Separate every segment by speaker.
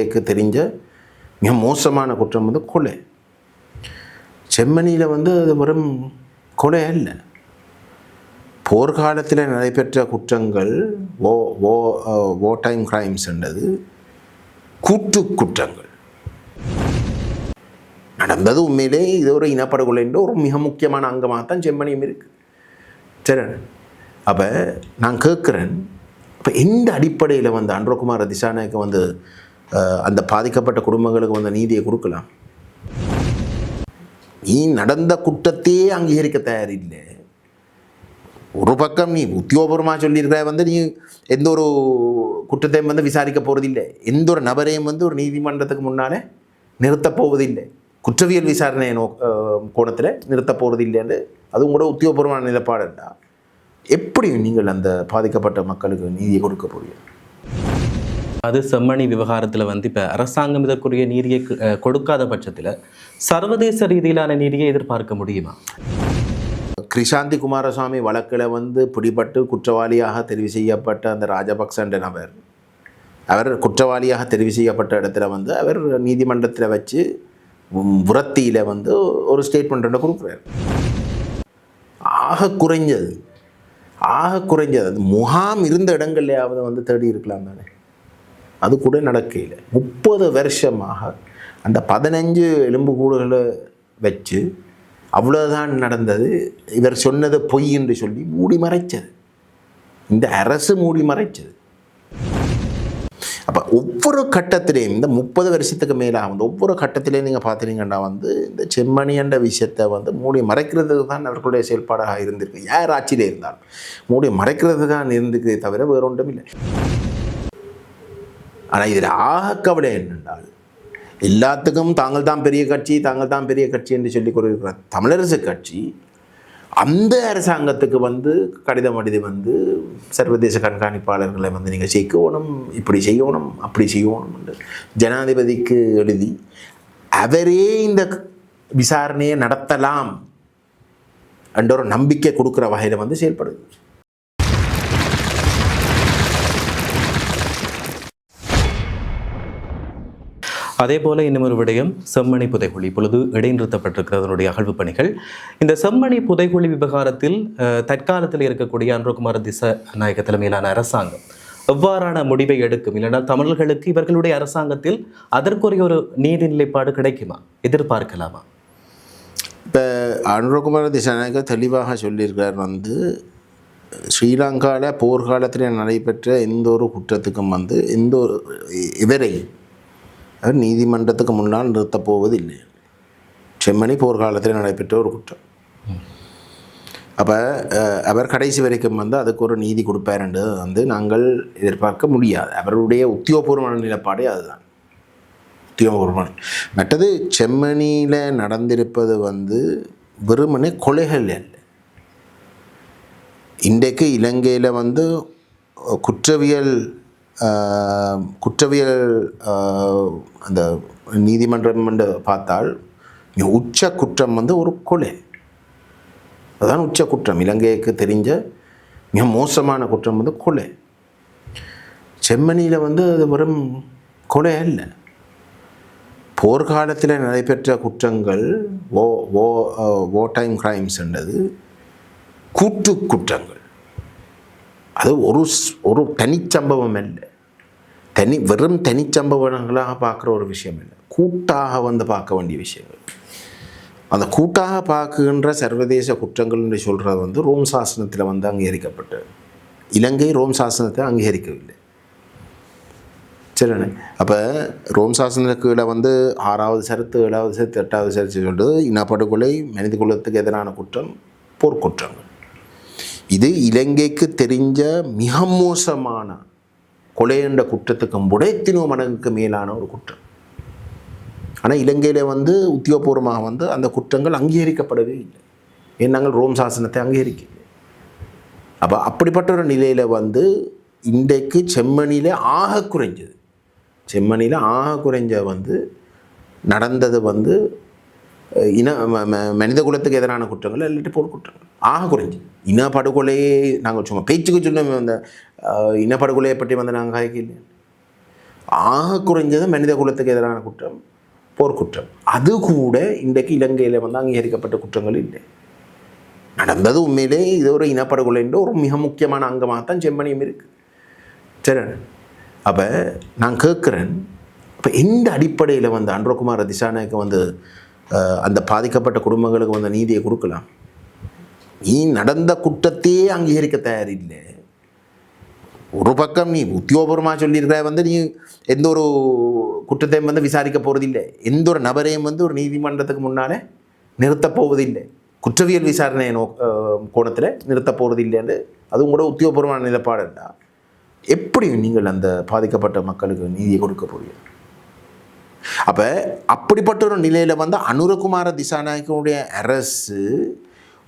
Speaker 1: சிபிஐக்கு தெரிஞ்ச மிக மோசமான குற்றம் வந்து கொலை. செம்மணியில் வந்து அது வெறும் கொலை அல்ல. போர்க்காலத்தில் நடைபெற்ற குற்றங்கள் ஓ ஓ ஓ டைம் கிரைம்ஸ் என்றது கூட்டு குற்றங்கள். நடந்தது உண்மையிலே இது ஒரு இனப்படுகொலை என்ற ஒரு மிக முக்கியமான அங்கமாக தான் செம்மணியும் இருக்குது சரி அப்போ நான் கேட்குறேன் இப்போ எந்த அடிப்படையில் வந்து அன்றகுமார் திசாநாயக்கு வந்து அந்த பாதிக்கப்பட்ட குடும்பங்களுக்கு வந்து நீதியை கொடுக்கலாம். நீ நடந்த குற்றத்தையே அங்கீகரிக்க தயாரில்லை. ஒரு பக்கம் நீ உத்தியோகபூர்வமாக சொல்லியிருக்கிற வந்து நீ எந்த ஒரு குற்றத்தையும் வந்து விசாரிக்க போகிறதில்லை எந்த ஒரு நபரையும் வந்து ஒரு நீதிமன்றத்துக்கு முன்னாலே நிறுத்தப் போவதில்லை. குற்றவியல் விசாரணை நோ கோணத்தில் நிறுத்தப் போகிறதில்லைன்னு அதுவும் கூட உத்தியோகபூர்வமான நிலப்பாடுண்டா. எப்படி நீங்கள் அந்த பாதிக்கப்பட்ட மக்களுக்கு நீதியை கொடுக்க போகிறீங்க
Speaker 2: அது செம்மணி விவகாரத்தில் வந்து இப்போ அரசாங்கம் இதற்குரிய நீதியை கொடுக்காத பட்சத்தில் சர்வதேச ரீதியிலான நீதியை எதிர்பார்க்க முடியுமா?
Speaker 1: கிருஷாந்தி குமாரசுவாமி வழக்கில் வந்து பிடிபட்டு குற்றவாளியாக தெரிவு செய்யப்பட்ட அந்த ராஜபக்ச நபர் அவர் குற்றவாளியாக தெரிவு செய்யப்பட்ட இடத்துல வந்து அவர் நீதிமன்றத்தில் வச்சு உரத்தியில் வந்து ஒரு ஸ்டேட்மெண்ட் ஒன்று கொடுக்குறாரு. ஆக குறைஞ்சது. ஆக குறைஞ்சது. அது முகாம் இருந்த இடங்கள்லையாவது வந்து தேடி இருக்கலாம் தானே. அது கூட நடக்கையில். முப்பது வருஷமாக அந்த பதினஞ்சு எலும்புக்கூடுகளை வச்சு அவ்வளோதான் நடந்தது. இவர் சொன்னது பொய் என்று சொல்லி மூடி மறைச்சது. இந்த அரசு மூடி மறைச்சது. அப்போ ஒவ்வொரு கட்டத்திலையும் இந்த முப்பது வருஷத்துக்கு மேலாக வந்து ஒவ்வொரு கட்டத்திலையும் நீங்கள் பார்த்துட்டீங்கன்னா வந்து இந்த செம்மணி என்ற விஷயத்தை வந்து மூடி மறைக்கிறதுக்கு தான் அவர்களுடைய செயல்பாடாக இருந்திருக்கு. யார் ஆட்சியில் இருந்தாலும் மூடி மறைக்கிறது தான் இருந்துக்கிறதே தவிர வேறு ஒன்றும் இல்லை. ஆனால் இதில் ஆக கவலை என்னென்றால் எல்லாத்துக்கும் தாங்கள் தான் பெரிய கட்சி தாங்கள் தான் பெரிய கட்சி என்று சொல்லி கொண்டிருக்கிற தமிழரசு கட்சி அந்த அரசாங்கத்துக்கு வந்து கடிதம் எழுதி வந்து சர்வதேச கண்காணிப்பாளர்களை வந்து நீங்கள் சேர்க்கணும் இப்படி செய்யணும் அப்படி செய்யணும் என்று ஜனாதிபதிக்கு எழுதி அவரே இந்த விசாரணையை நடத்தலாம் என்ற ஒரு நம்பிக்கை கொடுக்குற வகையில் வந்து செயல்படுது.
Speaker 2: அதே போல இன்னும் ஒரு விடயம் செம்மணி புதைகுழி. இப்பொழுது இடைநிறுத்தப்பட்டிருக்கிறது அதனுடைய அகழ்வு பணிகள். இந்த செம்மணி புதைகுழி விவகாரத்தில் தற்காலத்தில் இருக்கக்கூடிய அன்றகுமார திச நாயக தலைமையிலான அரசாங்கம் எவ்வாறான முடிவை எடுக்கும்? இல்லைனால் தமிழர்களுக்கு இவர்களுடைய அரசாங்கத்தில் அதற்குரிய ஒரு நீதி நிலைப்பாடு கிடைக்குமா? எதிர்பார்க்கலாமா?
Speaker 1: இப்போ அனுரகுமார திசாநாயகர் தெளிவாக சொல்லியிருக்கார் வந்து ஸ்ரீலங்காவில் போர்க்காலத்தில் நடைபெற்ற எந்த ஒரு குற்றத்துக்கும் வந்து எந்த ஒரு இவரை அவர் நீதிமன்றத்துக்கு முன்னால் நிறுத்தப் போவதில்லை. செம்மணி போர்க்காலத்தில் நடைபெற்ற ஒரு குற்றம். அப்போ அவர் கடைசி வரைக்கும் வந்து அதுக்கு ஒரு நீதி கொடுப்பார் என்று வந்து நாங்கள் எதிர்பார்க்க முடியாது. அவருடைய உத்தியோகபூர்வமான நிலப்பாடே அதுதான். உத்தியோகபூர்வமான. மற்றது செம்மணியில் நடந்திருப்பது வந்து வெறுமனே கொலைகள் அல்ல. இன்றைக்கு இலங்கையில் வந்து குற்றவியல் குற்றவியல் அந்த நீதிமன்றம் என்று பார்த்தால் உச்ச குற்றம் வந்து ஒரு கொலை. அதுதான் உச்ச குற்றம். இலங்கைக்கு தெரிஞ்ச மிக மோசமான குற்றம் வந்து கொலை. செம்மணியில் வந்து அது வெறும் கொலை அல்ல. போர்க்காலத்தில் நடைபெற்ற குற்றங்கள் ஓ ஓ ஓ டைம் கிரைம்ஸ்ன்றது கூட்டு குற்றங்கள். அது ஒரு ஒரு தனிச்சம்பவம் இல்லை தனி வெறும் தனிச்சம்பவங்களாக பார்க்குற ஒரு விஷயம் இல்லை. கூட்டாக வந்து பார்க்க வேண்டிய விஷயங்கள். அந்த கூட்டாக பார்க்குகின்ற சர்வதேச குற்றங்கள் என்று சொல்கிறது வந்து ரோம் சாசனத்தில் வந்து அங்கீகரிக்கப்பட்டது இலங்கை ரோம் சாசனத்தை அங்கீகரிக்கவில்லை. சரிண்ணே அப்போ ரோம் சாசனத்துக்கு வந்து ஆறாவது சரத்து ஏழாவது சரத்து எட்டாவது சரத்து சொல்கிறது இனப்படுகொலை மனித குலத்துக்கு எதிரான குற்றம் போர்க்குற்றங்கள். இது இலங்கைக்கு தெரிஞ்ச மிக மோசமான கொலை என்ற குற்றத்துக்கும் முடைத்தினோ மடங்குக்கு மேலான ஒரு குற்றம். ஆனால் இலங்கையில் வந்து உத்தியோகபூர்வமாக வந்து அந்த குற்றங்கள் அங்கீகரிக்கப்படவே இல்லை. ஏன் நாங்கள் ரோம் சாசனத்தை அங்கீகரிக்கல அப்போ அப்படிப்பட்ட ஒரு நிலையில் வந்து இன்றைக்கு செம்மணியில் ஆக குறைஞ்சது. செம்மணியில் ஆக குறைஞ்ச வந்து நடந்தது வந்து இன ம- ம- மனித குலத்துக்கு எதிரான குற்றங்கள் இல்லாட்டி போர் குற்றங்கள். ஆக குறைஞ்சி. இனப்படுகொலையே நாங்கள் சும்மா பேச்சுக்கு சொன்ன அந்த இனப்படுகொலையை பற்றி வந்து நாங்கள் கதைக்கல ஆக குறைஞ்சது மனித குலத்துக்கு எதிரான குற்றம் போர்க்குற்றம் அது கூட இன்றைக்கு இலங்கையில் வந்து அங்கீகரிக்கப்பட்ட குற்றங்கள் இல்லை. நடந்தது உண்மையிலே இது ஒரு இனப்படுகொலை என்ற ஒரு மிக முக்கியமான அங்கமாக தான் செம்மணியும் இருக்குது சரி அப்போ நான் கேட்குறேன் இப்போ எந்த அடிப்படையில் வந்து அன்றகுமார திசாநாயக்கு வந்து அந்த பாதிக்கப்பட்ட குடும்பங்களுக்கு வந்து நீதியை கொடுக்கலாம். நீ நடந்த குற்றத்தையே அங்கீகரிக்க தயாரில்லை. ஒரு பக்கம் நீ உத்தியோகபூர்வமாக சொல்லியிருக்கிற வந்து நீ எந்த ஒரு குற்றத்தையும் வந்து விசாரிக்க போகிறதில்லை எந்த ஒரு நபரையும் வந்து ஒரு நீதிமன்றத்துக்கு முன்னாலே நிறுத்தப் போவதில்லை. குற்றவியல் விசாரணை நோ கோணத்தில் நிறுத்தப் போகிறதில்லைன்னு அதுவும் கூட உத்தியோகபூர்வமான நிலப்பாடுண்டா எப்படி நீங்கள் அந்த பாதிக்கப்பட்ட மக்களுக்கு நீதியை கொடுக்க போகிறீர்கள்? அப்போ அப்படிப்பட்ட ஒரு நிலையில் வந்து அனுரகுமார திசாநாயக்கனுடைய அரசு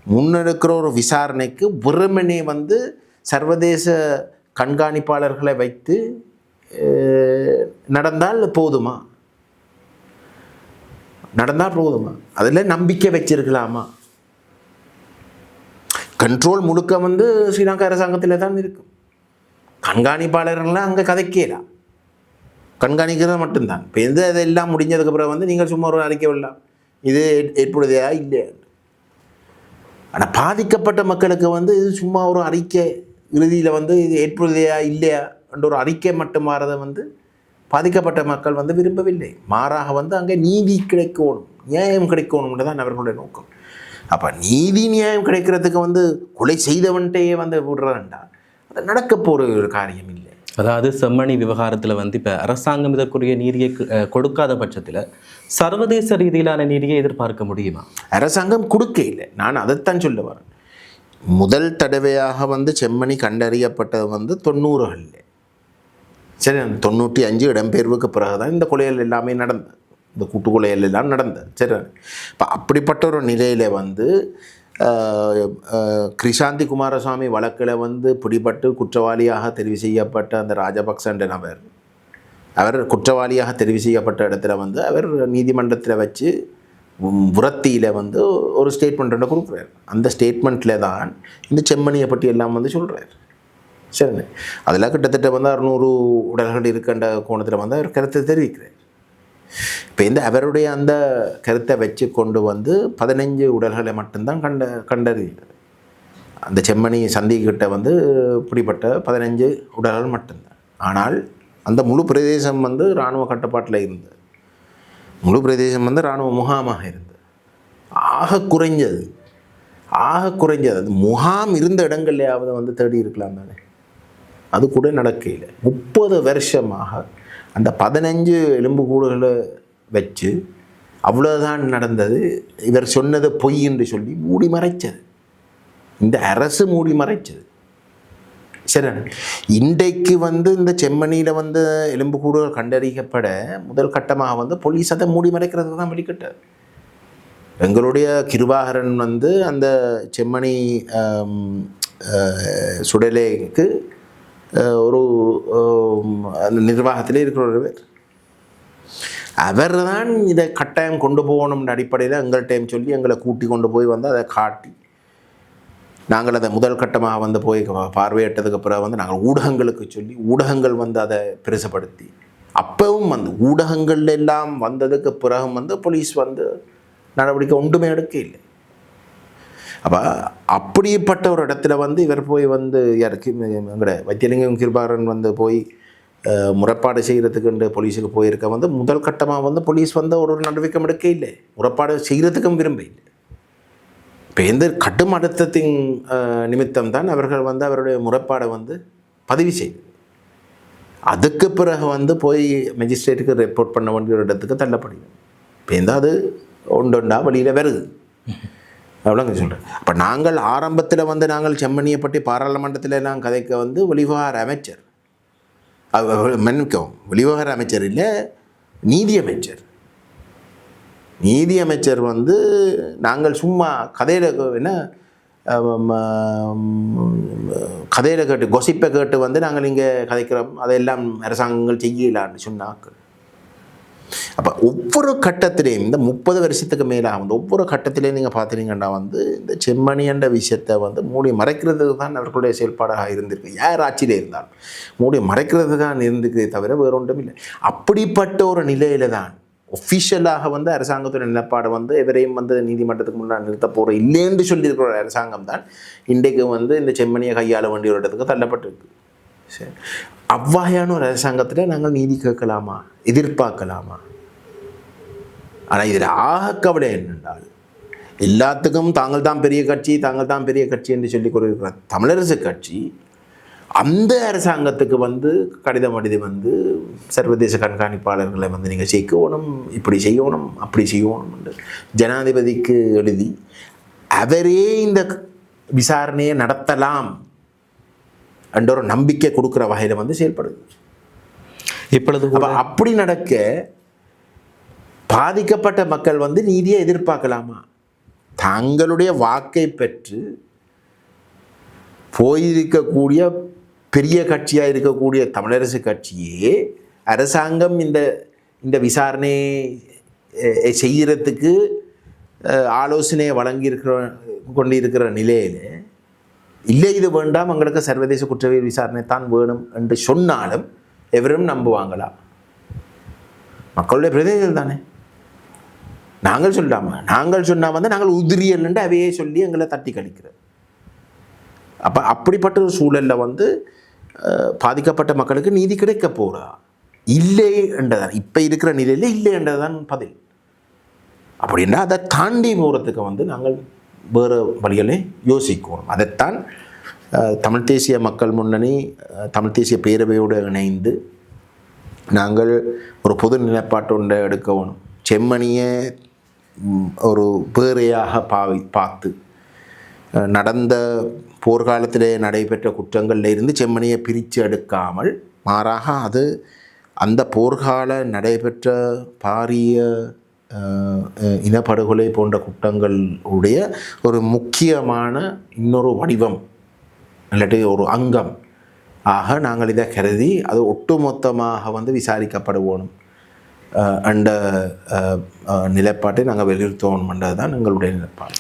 Speaker 1: முன்னெடுக்கிற ஒரு விசாரணைக்கு வெறுமனே வந்து சர்வதேச கண்காணிப்பாளர்களை வைத்து நடந்தால் போதுமா? நடந்தால் போதுமா? அதில் நம்பிக்கை வச்சிருக்கலாமா? கண்ட்ரோல் முழுக்க வந்து ஸ்ரீலங்கா அரசாங்கத்தில் தான் இருக்கும். கண்காணிப்பாளர்கள்லாம் அங்கே கதைக்கலாம் கண்காணிக்கிறது மட்டும்தான். இப்போ எந்த இதெல்லாம் முடிஞ்சதுக்கு வந்து நீங்கள் சும்மா ஒரு அறிக்கை விடலாம். இது ஏற்- ஏற்புடையதா? இல்லையா? ஆனால் பாதிக்கப்பட்ட மக்களுக்கு வந்து இது சும்மா ஒரு அறிக்கை இறுதியில் வந்து இது ஏற்புடையதா? இல்லையா? என்ற ஒரு அறிக்கை மட்டும் மாறதை வந்து பாதிக்கப்பட்ட மக்கள் வந்து விரும்பவில்லை. மாறாக வந்து அங்கே நீதி கிடைக்கணும். நியாயம் கிடைக்கணும்னு தான் அவர்களுடைய நோக்கம். அப்போ நீதி நியாயம் கிடைக்கிறதுக்கு வந்து கொலை செய்தவன்கிட்டயே வந்து விடுறேன்டா அது நடக்க போகிற ஒரு காரியம் இல்லை.
Speaker 2: அதாவது செம்மணி விவகாரத்தில் வந்து இப்போ அரசாங்கம் இதற்குரிய நீதியை கொடுக்காத பட்சத்தில் சர்வதேச ரீதியிலான நீதியை எதிர்பார்க்க முடியுமா?
Speaker 1: அரசாங்கம் கொடுக்க இல்லை. நான் அதைத்தான் சொல்ல வரேன். முதல் தடவையாக வந்து செம்மணி கண்டறியப்பட்டது வந்து தொண்ணூறுகளில் சரி தொண்ணூற்றி அஞ்சு இடம்பெயர்வுக்கு பிறகு தான் இந்த கொலைகள் எல்லாமே நடந்தது. இந்த கூட்டு கொலைகள் எல்லாம் நடந்தது. சரி. இப்போ அப்படிப்பட்ட ஒரு நிலையில் வந்து கிருஷாந்தி குமாரசுவாமி வழக்கில் வந்து பிடிபட்டு குற்றவாளியாக தெரிவு செய்யப்பட்ட அந்த ராஜபக்ச நபர். அவர் குற்றவாளியாக தெரிவு செய்யப்பட்ட இடத்துல வந்து அவர் நீதிமன்றத்தில் வச்சு புரத்தியில் வந்து ஒரு ஸ்டேட்மெண்ட் ஒன்று கொடுக்குறாரு. அந்த ஸ்டேட்மெண்ட்டில் தான் இந்த செம்மணியை பற்றி எல்லாம் வந்து சொல்கிறார் சரிண்ணே? அதில் கிட்டத்தட்ட வந்து அறுநூறு உடல்கள் இருக்கின்ற கோணத்தில் வந்து அவர் கருத்தை தெரிவிக்கிறார். இப்போ இந்த அவருடைய அந்த கருத்தை வச்சு கொண்டு வந்து பதினஞ்சு உடல்களை மட்டும்தான் கண்ட கண்டறியுது அந்த செம்மணி சந்திக்கிட்ட வந்து பிடிப்பட்ட பதினஞ்சு உடல்கள் மட்டும்தான். ஆனால் அந்த முழு பிரதேசம் வந்து இராணுவ கட்டுப்பாட்டில் இருந்தது. முழு பிரதேசம் வந்து இராணுவ முகாமாக இருந்தது. ஆக குறைஞ்சது. ஆக குறைஞ்சது. அது முகாம் இருந்த இடங்கள்லையாவது வந்து தேடி இருக்கலாம் தானே. அது கூட நடக்கையில் முப்பது வருஷமாக அந்த பதினஞ்சு எலும்புக்கூடுகளை வச்சு அவ்வளோதான் நடந்தது. இவர் சொன்னது பொய் என்று சொல்லி மூடி மறைச்சது. இந்த அரசு மூடி மறைச்சது. சரி இன்றைக்கு வந்து இந்த செம்மணியில் வந்து எலும்புக்கூடுகள் கண்டறியப்பட முதல் கட்டமாக வந்து போலீஸ் அதை மூடி மறைக்கிறது தான் வெளிக்கிட்டார் எங்களுடைய கிருபாகரன் வந்து அந்த செம்மணி சுடலேக்கு ஒரு அந்த நிர்வாகத்திலே இருக்கிற ஒரு பேர். அவர் தான் இதை கட்டாயம் கொண்டு போகணும்னு அடிப்படையில் எங்கள்கிட்டையும் சொல்லி எங்களை கூட்டி கொண்டு போய் வந்து அதை காட்டி நாங்கள் அதை முதல் கட்டமாக வந்து போய் பார்வையிட்டதுக்கு பிறகு வந்து நாங்கள் ஊடகங்களுக்கு சொல்லி ஊடகங்கள் வந்து அதை பெருசுப்படுத்தி அப்பவும் வந்து ஊடகங்கள் எல்லாம் வந்ததுக்கு பிறகும் வந்து போலீஸ் வந்து நடவடிக்கை ஒன்றுமே எடுக்க இல்லை அப்போ அப்படிப்பட்ட ஒரு இடத்துல வந்து இவர் போய் வந்து யாருக்கு? எங்கட வைத்தியலிங்கம் கிருபாரன் வந்து போய் முறைப்பாடு செய்கிறதுக்குண்டு போலீஸுக்கு போயிருக்க வந்து முதல் கட்டமாக வந்து போலீஸ் வந்து ஒரு ஒரு நடவடிக்கை எடுக்க இல்லை. முறைப்பாடு செய்கிறதுக்கும் விரும்ப இல்லை. இப்போ எந்த கடும் அழுத்தத்தின் நிமித்தம் தான் அவர்கள் வந்து அவருடைய முறைப்பாடை வந்து பதிவு செய்து. அதுக்கு பிறகு வந்து போய் மெஜிஸ்ட்ரேட்டுக்கு ரிப்போர்ட் பண்ண வேண்டிய ஒரு இடத்துக்கு தள்ளப்படுது இப்போ எந்த அது ஒன்று ஒன்றா வழியில் வருது அவ்வளோங்க சொல்கிறேன் அப்போ நாங்கள் ஆரம்பத்தில் வந்து நாங்கள் செம்மணியை பற்றி பாராளுமன்றத்தில் எல்லாம் கதைக்க வந்து வெளிவிவகார அமைச்சர். மன்னிக்கவும் வெளிவிவகார அமைச்சர் இல்லை நீதி அமைச்சர். நீதி அமைச்சர் வந்து நாங்கள் சும்மா கதையில் என்ன கதையில் கேட்டு கொசிப்பை கேட்டு வந்து நாங்கள் இங்கே கதைக்கிறோம். அதையெல்லாம் அரசாங்கங்கள் செய்யலான்னு சொன்னாக்கள் அப்போ ஒவ்வொரு கட்டத்திலையும் இந்த முப்பது வருஷத்துக்கு மேலாக வந்து ஒவ்வொரு கட்டத்திலையும் நீங்கள் பார்த்தீங்கன்னா வந்து இந்த செம்மணி என்ற விஷயத்தை வந்து மூடி மறைக்கிறதுக்கு தான் அவர்களுடைய செயல்பாடாக இருந்திருக்கு. யார் ஆட்சியிலே இருந்தாலும் மூடி மறைக்கிறது தான் இருந்துக்கே தவிர வேறு ஒன்றும் இல்லை. அப்படிப்பட்ட ஒரு நிலையில தான் ஒஃபிஷியலாக வந்து அரசாங்கத்தோட நிலப்பாடு வந்து எவரையும் வந்து நீதிமன்றத்துக்கு முன்னாடி நிறுத்த போகிற இல்லைன்னு சொல்லியிருக்கிற ஒரு அரசாங்கம் தான் இன்றைக்கு வந்து இந்த செம்மணியை கையாள வேண்டிய ஒரு இடத்துக்கு தள்ளப்பட்டிருக்கு. சரி. அவ்வாயான ஒரு அரசாங்கத்தில் நாங்கள் நீதி கேட்கலாமா? எதிர்பார்க்கலாமா? ஆனால் இதில் ஆக கவலை என்னென்றால் எல்லாத்துக்கும் தாங்கள் தான் பெரிய கட்சி தாங்கள் தான் பெரிய கட்சி என்று சொல்லிக் கொண்டிருக்கிற தமிழரசு கட்சி அந்த அரசாங்கத்துக்கு வந்து கடிதம் எழுதி வந்து சர்வதேச கண்காணிப்பாளர்களை வந்து நீங்கள் செய்யணும் இப்படி செய்யணும் அப்படி செய்யணும் ஜனாதிபதிக்கு எழுதி அவரே இந்த விசாரணையை நடத்தலாம். என்ற ஒரு நம்பிக்கை கொடுக்குற வகையில் வந்து செயல்படுது.
Speaker 2: இப்பொழுது
Speaker 1: அப்படி நடக்க பாதிக்கப்பட்ட மக்கள் வந்து நீதியை எதிர்பார்க்கலாமா? தங்களுடைய வாக்கை பெற்று போயிருக்கக்கூடிய பெரிய கட்சியாக இருக்கக்கூடிய தமிழரசு கட்சியே அரசாங்கம் இந்த இந்த விசாரணை அஹ், ஆலோசனையை வழங்கியிருக்கிற கொண்டிருக்கிற நிலையில் இல்லை இது வேண்டாம் எங்களுக்கு சர்வதேச குற்றவியல் விசாரணை தான் வேணும் என்று சொன்னாலும் எவரும் நம்புவாங்களா? மக்களுடைய பிரதிநிதிகள் தானே. நாங்கள் சொல்லாம நாங்கள் சொன்னால் வந்து நாங்கள் உதிரியல்ன்ட்டு அவையே சொல்லி எங்களை தட்டி கழிக்கிறது. அப்போ அப்படிப்பட்ட ஒரு சூழலில் வந்து பாதிக்கப்பட்ட மக்களுக்கு நீதி கிடைக்க போகிறதா இல்லை என்றதான் இப்போ இருக்கிற நிலையில் இல்லை என்றதான் பதில். அப்படின்னா அதை தாண்டி போகிறதுக்கு வந்து நாங்கள் வேறு வழிகளை யோசிக்கணும். அதைத்தான் தமிழ் தேசிய மக்கள் முன்னணி தமிழ் தேசிய பேரவையோடு இணைந்து நாங்கள் ஒரு பொது நிலைப்பாட்டு ஒன்றை எடுக்கணும் செம்மணியை ஒரு பேரையாக பாவி பார்த்து நடந்த போர்க்காலத்திலே நடைபெற்ற குற்றங்களில் இருந்து செம்மணியை பிரித்து எடுக்காமல் மாறாக அது அந்த போர்க்கால நடைபெற்ற பாரிய இனப்படுகொலை போன்ற குற்றங்களுடைய ஒரு முக்கியமான இன்னொரு வடிவம் இல்லாட்டி ஒரு அங்கம். ஆக நாங்கள் இதை கருதி அது ஒட்டுமொத்தமாக வந்து விசாரிக்கப்படுவோம் அஹ், அந்த நிலைப்பாட்டை நாங்கள் வலியுறுத்துவோம்ன்றது தான் எங்களுடைய நிலைப்பாடு.